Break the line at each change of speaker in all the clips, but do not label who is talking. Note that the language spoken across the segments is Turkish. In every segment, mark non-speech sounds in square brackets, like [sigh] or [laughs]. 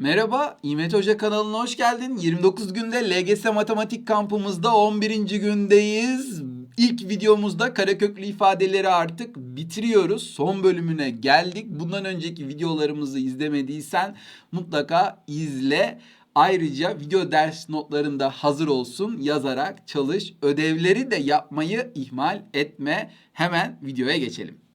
Merhaba, İmet Hoca kanalına hoş geldin. 29 günde LGS Matematik kampımızda 11. gündeyiz. İlk videomuzda kareköklü ifadeleri artık bitiriyoruz. Son bölümüne geldik. Bundan önceki videolarımızı izlemediysen mutlaka izle. Ayrıca video ders notlarında hazır olsun yazarak çalış. Ödevleri de yapmayı ihmal etme. Hemen videoya geçelim.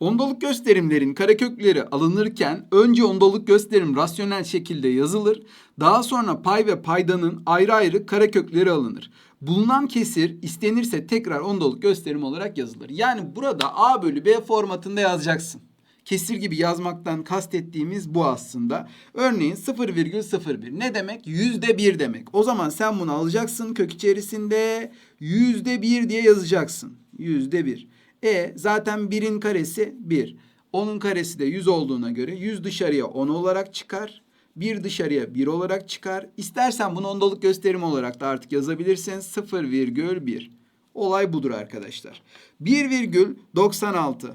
Ondalık gösterimlerin karekökleri alınırken önce ondalık gösterim rasyonel şekilde yazılır. Daha sonra pay ve paydanın ayrı ayrı karekökleri alınır. Bulunan kesir istenirse tekrar ondalık gösterim olarak yazılır. Yani burada A bölü B formatında yazacaksın. Kesir gibi yazmaktan kastettiğimiz bu aslında. Örneğin 0,01 ne demek? Yüzde bir demek. O zaman sen bunu alacaksın kök içerisinde yüzde bir diye yazacaksın. Yüzde bir. E zaten birin karesi 1. Onun karesi de 100 olduğuna göre 100 dışarıya 10 olarak çıkar. 1 dışarıya 1 olarak çıkar. İstersen bunu ondalık gösterim olarak da artık yazabilirsin. 0,1. Olay budur arkadaşlar. 1,96.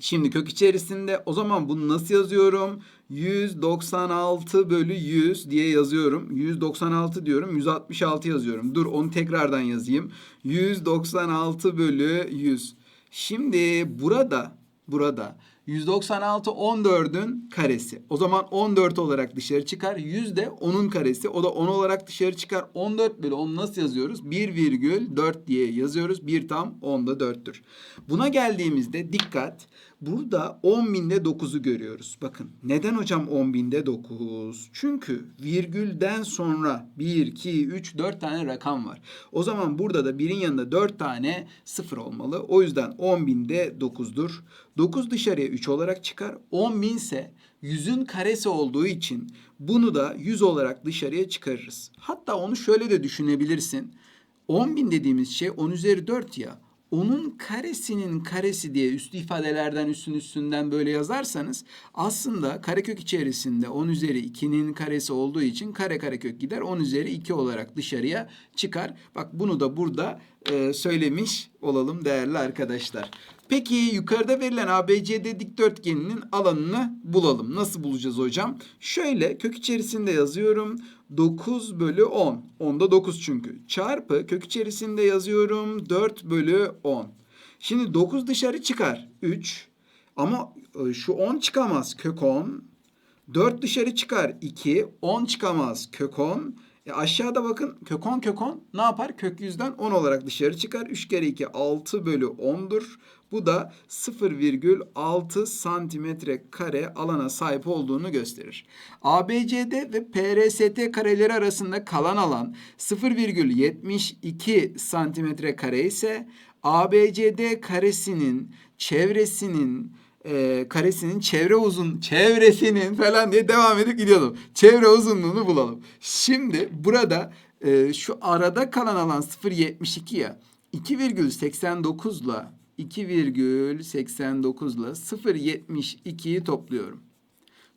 Şimdi kök içerisinde o zaman bunu nasıl yazıyorum? 196 bölü 100 diye yazıyorum. 196 diyorum. 166 yazıyorum. Dur onu tekrardan yazayım. 196 bölü 100. Şimdi burada burada 196 14'ün karesi. O zaman 14 olarak dışarı çıkar. 100 de 10'un karesi. O da 10 olarak dışarı çıkar. 14 bölü 10 nasıl yazıyoruz? 1,4 diye yazıyoruz. 1 tam 10'da 4'tür. Buna geldiğimizde dikkat. Burada 10 binde 9'u görüyoruz. Bakın neden hocam 10 binde 9? Çünkü virgülden sonra 1, 2, 3, 4 tane rakam var. O zaman burada da birin yanında 4 tane sıfır olmalı. O yüzden 10 binde 9'dur. 9 dışarıya 3 olarak çıkar. 10 bin ise 100'ün karesi olduğu için bunu da 100 olarak dışarıya çıkarırız. Hatta onu şöyle de düşünebilirsin. 10 bin dediğimiz şey 10 üzeri 4 ya. Onun karesinin karesi diye üstü ifadelerden üstün üstünden böyle yazarsanız aslında karekök içerisinde 10 üzeri 2'nin karesi olduğu için kare karekök gider 10 üzeri 2 olarak dışarıya çıkar. Bak bunu da burada e, söylemiş olalım değerli arkadaşlar. Peki yukarıda verilen ABCD dikdörtgeninin alanını bulalım. Nasıl bulacağız hocam? Şöyle kök içerisinde yazıyorum. 9 bölü 10. 10'da 9 çünkü. Çarpı kök içerisinde yazıyorum. 4 bölü 10. Şimdi 9 dışarı çıkar. 3. Ama e, şu 10 çıkamaz. Kök 10. 4 dışarı çıkar. 2. 10 çıkamaz. Kök 10. E aşağıda bakın kök 10 kök 10 ne yapar? Kök 100'den 10 olarak dışarı çıkar. 3 kere 2 6 bölü 10'dur. Bu da 0,6 santimetre kare alana sahip olduğunu gösterir. ABCD ve PRST kareleri arasında kalan alan 0,72 santimetre kare ise ABCD karesinin çevresinin e, karesinin çevre uzun çevresinin falan diye devam edip gidiyordum. Çevre uzunluğunu bulalım. Şimdi burada e, şu arada kalan alan 0.72 ya 2,89 ile 2,89 ile 0.72'yi topluyorum.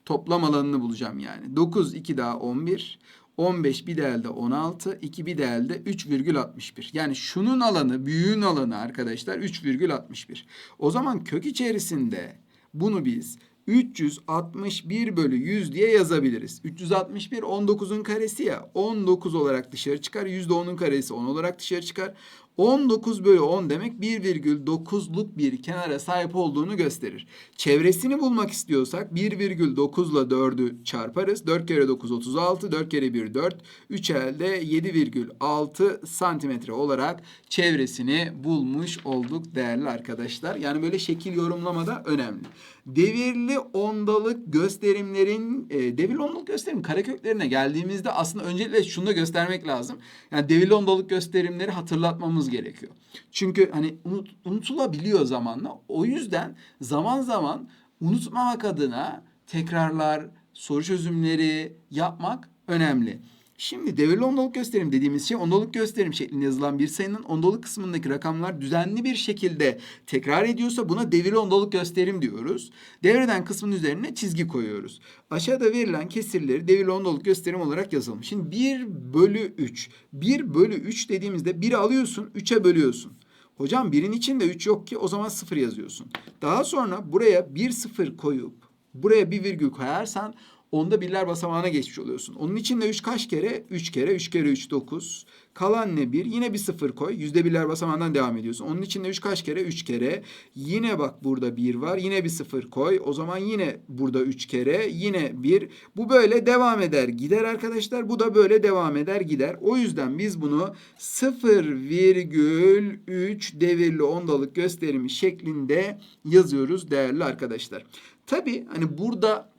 Toplam alanını bulacağım yani. 9 2 daha 11. 15 bir değerde 16, 2 bir değerde 3,61. Yani şunun alanı, büyüğün alanı arkadaşlar 3,61. O zaman kök içerisinde bunu biz 361 bölü 100 diye yazabiliriz. 361 19'un karesi ya 19 olarak dışarı çıkar. %10'un karesi 10 olarak dışarı çıkar. 19 bölü 10 demek 1,9'luk bir kenara sahip olduğunu gösterir. Çevresini bulmak istiyorsak 1,9 ile 4'ü çarparız. 4 kere 9 36, 4 kere 1 4, 3 elde 7,6 santimetre olarak çevresini bulmuş olduk değerli arkadaşlar. Yani böyle şekil yorumlamada önemli. Devirli ondalık gösterimlerin, e, devirli ondalık gösterim kareköklerine geldiğimizde aslında öncelikle şunu da göstermek lazım. Yani devirli ondalık gösterimleri hatırlatmamız gerekiyor. Çünkü hani unut, unutulabiliyor zamanla. O yüzden zaman zaman unutmamak adına tekrarlar, soru çözümleri yapmak önemli. Şimdi devirli ondalık gösterim dediğimiz şey ondalık gösterim şeklinde yazılan bir sayının ondalık kısmındaki rakamlar düzenli bir şekilde tekrar ediyorsa buna devirli ondalık gösterim diyoruz. Devreden kısmın üzerine çizgi koyuyoruz. Aşağıda verilen kesirleri devirli ondalık gösterim olarak yazalım. Şimdi 1 bölü 3. 1 bölü 3 dediğimizde 1'i alıyorsun 3'e bölüyorsun. Hocam birin içinde 3 yok ki o zaman 0 yazıyorsun. Daha sonra buraya 1 0 koyup buraya bir virgül koyarsan onda birler basamağına geçmiş oluyorsun. Onun içinde 3 kaç kere? 3 kere 3 kere 3 9. Kalan ne 1? Yine bir 0 koy. Yüzde birler basamağından devam ediyorsun. Onun içinde 3 kaç kere? 3 kere. Yine bak burada 1 var. Yine bir 0 koy. O zaman yine burada 3 kere. Yine 1. Bu böyle devam eder gider arkadaşlar. Bu da böyle devam eder gider. O yüzden biz bunu 0,3 devirli ondalık gösterimi şeklinde yazıyoruz değerli arkadaşlar. Tabii hani burada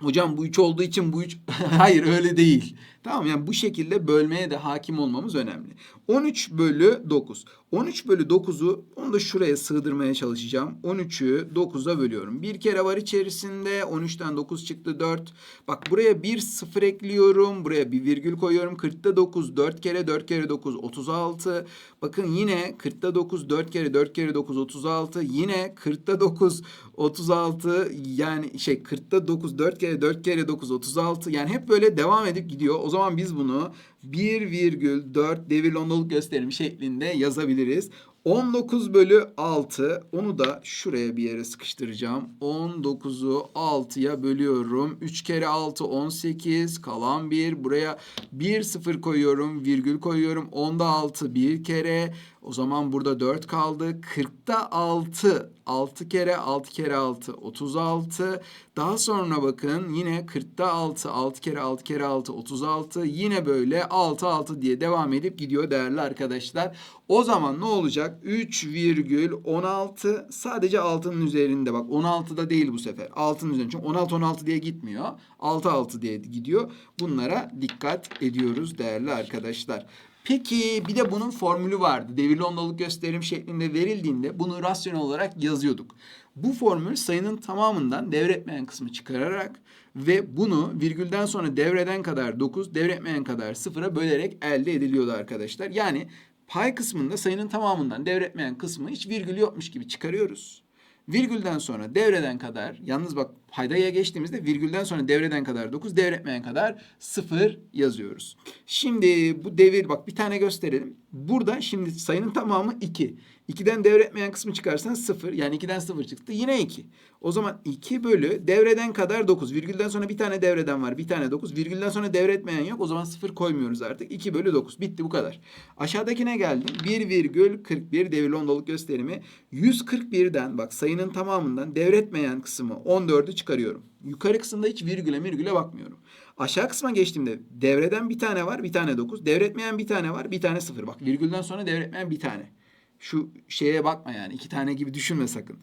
Hocam bu 3 olduğu için bu 3 [laughs] hayır öyle değil. Tamam yani bu şekilde bölmeye de hakim olmamız önemli. 13 bölü 9. 13 bölü 9'u onu da şuraya sığdırmaya çalışacağım. 13'ü 9'a bölüyorum. Bir kere var içerisinde 13'ten 9 çıktı 4. Bak buraya bir sıfır ekliyorum. Buraya bir virgül koyuyorum. 40'ta 9 4 kere 4 kere 9 36. Bakın yine 40'ta 9 4 kere 4 kere 9 36. Yine 40'ta 9 36 yani şey 40'ta 9 4 kere 4 kere 9 36 yani hep böyle devam edip gidiyor. O zaman biz bunu 1,4 devirli ondalık gösterimi şeklinde yazabiliriz. 19 bölü 6 onu da şuraya bir yere sıkıştıracağım. 19'u 6'ya bölüyorum. 3 kere 6 18 kalan 1 buraya 1 0 koyuyorum virgül koyuyorum. 10'da 6 bir kere o zaman burada 4 kaldı. 40'ta 6 6 kere 6 kere 6 36. Daha sonra bakın yine 40'ta 6 6 kere 6 kere 6 36. Yine böyle 6 6 diye devam edip gidiyor değerli arkadaşlar. O zaman ne olacak? 3,16 sadece 6'nın üzerinde bak 16'da değil bu sefer. 6'nın üzerinde çünkü 16 16 diye gitmiyor. 6 6 diye gidiyor. Bunlara dikkat ediyoruz değerli arkadaşlar. Peki bir de bunun formülü vardı. Devirli ondalık gösterim şeklinde verildiğinde bunu rasyonel olarak yazıyorduk. Bu formül sayının tamamından devretmeyen kısmı çıkararak ve bunu virgülden sonra devreden kadar 9, devretmeyen kadar 0'a bölerek elde ediliyordu arkadaşlar. Yani pay kısmında sayının tamamından devretmeyen kısmı hiç virgül yokmuş gibi çıkarıyoruz. Virgülden sonra devreden kadar yalnız bak paydaya geçtiğimizde virgülden sonra devreden kadar 9 devretmeyen kadar 0 yazıyoruz. Şimdi bu devir bak bir tane gösterelim. Burada şimdi sayının tamamı 2. 2'den devretmeyen kısmı çıkarsan 0 yani 2'den 0 çıktı yine 2. O zaman 2 bölü devreden kadar 9. Virgülden sonra bir tane devreden var bir tane 9. Virgülden sonra devretmeyen yok o zaman 0 koymuyoruz artık. 2 bölü 9 bitti bu kadar. Aşağıdakine geldim. 1,41 devirli ondalık gösterimi. 141'den bak sayının tamamından devretmeyen kısmı 14'ü çıkarıyorum. Yukarı kısımda hiç virgüle virgüle bakmıyorum. Aşağı kısma geçtiğimde devreden bir tane var bir tane 9. Devretmeyen bir tane var bir tane 0. Bak virgülden sonra devretmeyen bir tane. Şu şeye bakma yani iki tane gibi düşünme sakın.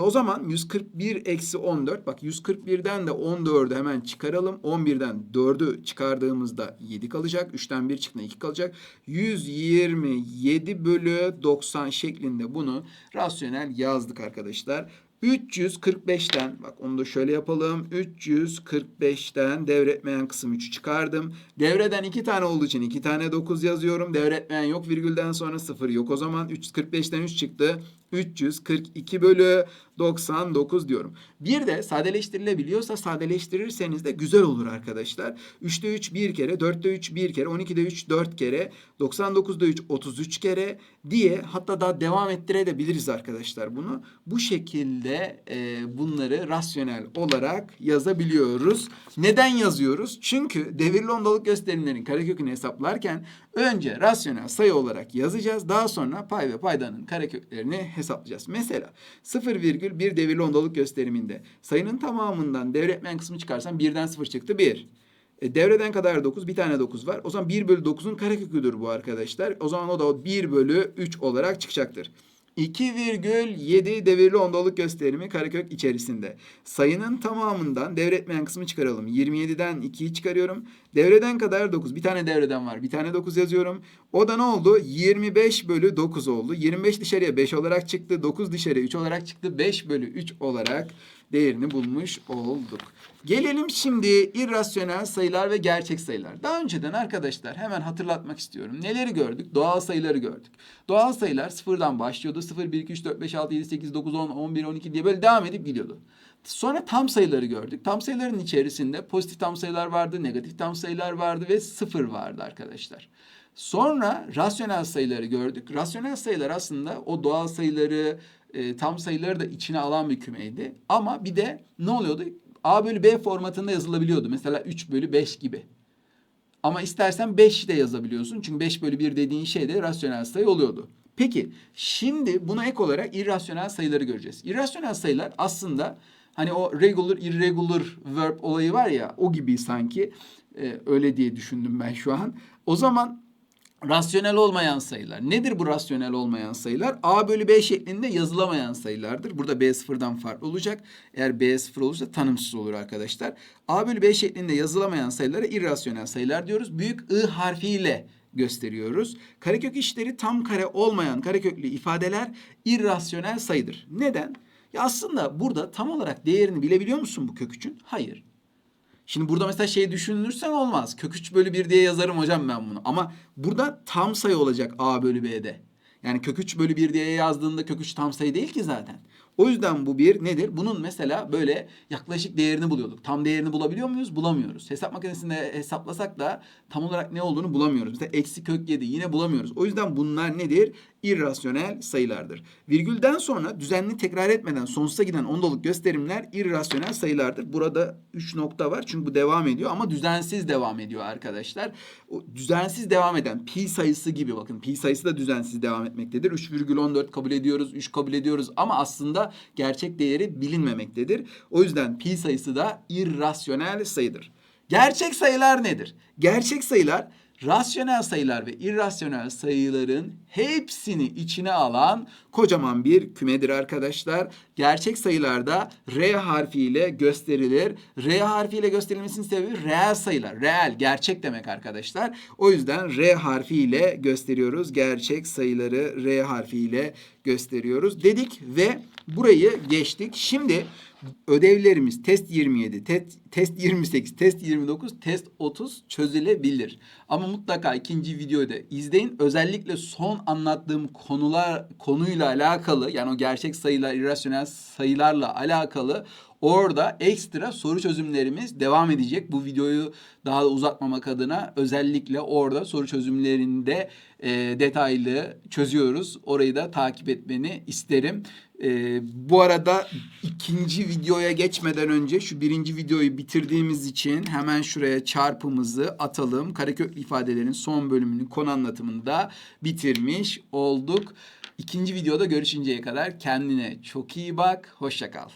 O zaman 141 eksi 14 bak 141'den de 14'ü hemen çıkaralım. 11'den 4'ü çıkardığımızda 7 kalacak. 3'ten 1 çıktığında 2 kalacak. 127 bölü 90 şeklinde bunu rasyonel yazdık arkadaşlar. 345'ten bak onu da şöyle yapalım. 345'ten devretmeyen kısım 3'ü çıkardım. Devreden 2 tane olduğu için 2 tane 9 yazıyorum. Devretmeyen yok virgülden sonra 0 yok. O zaman 345'ten 3 çıktı. 342 bölü 99 diyorum. Bir de sadeleştirilebiliyorsa sadeleştirirseniz de güzel olur arkadaşlar. 3'te 3 bir kere, 4'te 3 bir kere, 12'de 3 4 kere, 99'da 3 33 kere diye hatta daha devam ettirebiliriz arkadaşlar bunu. Bu şekilde e, bunları rasyonel olarak yazabiliyoruz. Neden yazıyoruz? Çünkü devirli ondalık gösterimlerin karekökünü hesaplarken önce rasyonel sayı olarak yazacağız. Daha sonra pay ve paydanın kareköklerini hesaplayacağız. Mesela 0,1 devirli ondalık gösteriminde sayının tamamından devretmeyen kısmı çıkarsan birden 0 çıktı 1. E, devreden kadar 9 bir tane 9 var. O zaman 1 bölü 9'un kareköküdür bu arkadaşlar. O zaman o da 1 bölü 3 olarak çıkacaktır. 2,7 devirli ondalık gösterimi karekök içerisinde. Sayının tamamından devretmeyen kısmı çıkaralım. 27'den 2'yi çıkarıyorum. Devreden kadar 9. Bir tane devreden var. Bir tane 9 yazıyorum. O da ne oldu? 25 bölü 9 oldu. 25 dışarıya 5 olarak çıktı. 9 dışarıya 3 olarak çıktı. 5 bölü 3 olarak değerini bulmuş olduk. Gelelim şimdi irrasyonel sayılar ve gerçek sayılar. Daha önceden arkadaşlar hemen hatırlatmak istiyorum. Neleri gördük? Doğal sayıları gördük. Doğal sayılar sıfırdan başlıyordu. 0, 1, 2, 3, 4, 5, 6, 7, 8, 9, 10, 11, 12 diye böyle devam edip gidiyordu. Sonra tam sayıları gördük. Tam sayıların içerisinde pozitif tam sayılar vardı, negatif tam sayılar vardı ve sıfır vardı arkadaşlar. Sonra rasyonel sayıları gördük. Rasyonel sayılar aslında o doğal sayıları, e, tam sayıları da içine alan bir kümeydi. Ama bir de ne oluyordu? A bölü B formatında yazılabiliyordu. Mesela 3 bölü 5 gibi. Ama istersen 5 de yazabiliyorsun. Çünkü 5 bölü 1 dediğin şey de rasyonel sayı oluyordu. Peki şimdi buna ek olarak irrasyonel sayıları göreceğiz. İrrasyonel sayılar aslında hani o regular irregular verb olayı var ya o gibi sanki Ee, öyle diye düşündüm ben şu an. O zaman rasyonel olmayan sayılar. Nedir bu rasyonel olmayan sayılar? A bölü B şeklinde yazılamayan sayılardır. Burada B sıfırdan farklı olacak. Eğer B sıfır olursa tanımsız olur arkadaşlar. A bölü B şeklinde yazılamayan sayılara irrasyonel sayılar diyoruz. Büyük I harfiyle gösteriyoruz. Karekök işleri tam kare olmayan kareköklü ifadeler irrasyonel sayıdır. Neden? Ya aslında burada tam olarak değerini bilebiliyor musun bu kök üçün? Hayır. Şimdi burada mesela şey düşünürsen olmaz. Kök 3 bölü 1 diye yazarım hocam ben bunu. Ama burada tam sayı olacak A bölü B'de. Yani kök 3 bölü 1 diye yazdığında kök 3 tam sayı değil ki zaten. O yüzden bu bir nedir? Bunun mesela böyle yaklaşık değerini buluyorduk. Tam değerini bulabiliyor muyuz? Bulamıyoruz. Hesap makinesinde hesaplasak da tam olarak ne olduğunu bulamıyoruz. Mesela eksi kök 7 yine bulamıyoruz. O yüzden bunlar nedir? İrrasyonel sayılardır. Virgülden sonra düzenli tekrar etmeden sonsuza giden ondalık gösterimler irrasyonel sayılardır. Burada 3 nokta var çünkü bu devam ediyor ama düzensiz devam ediyor arkadaşlar. O düzensiz devam eden pi sayısı gibi bakın pi sayısı da düzensiz devam etmektedir. 3,14 kabul ediyoruz, 3 kabul ediyoruz ama aslında gerçek değeri bilinmemektedir. O yüzden pi sayısı da irrasyonel sayıdır. Gerçek sayılar nedir? Gerçek sayılar rasyonel sayılar ve irrasyonel sayıların hepsini içine alan kocaman bir kümedir arkadaşlar. Gerçek sayılarda R harfiyle gösterilir. R harfiyle gösterilmesinin sebebi reel sayılar. Reel, gerçek demek arkadaşlar. O yüzden R harfiyle gösteriyoruz. Gerçek sayıları R harfiyle gösteriyoruz dedik ve burayı geçtik. Şimdi ödevlerimiz test 27, test, test 28, test 29, test 30 çözülebilir. Ama mutlaka ikinci videoyu da izleyin. Özellikle son anlattığım konular konuyla alakalı yani o gerçek sayılar, irrasyonel sayılarla alakalı Orada ekstra soru çözümlerimiz devam edecek. Bu videoyu daha da uzatmamak adına özellikle orada soru çözümlerinde e, detaylı çözüyoruz. Orayı da takip etmeni isterim. E, bu arada ikinci videoya geçmeden önce şu birinci videoyu bitirdiğimiz için hemen şuraya çarpımızı atalım. Kareköklü ifadelerin son bölümünün konu anlatımını da bitirmiş olduk. İkinci videoda görüşünceye kadar kendine çok iyi bak. Hoşça kal.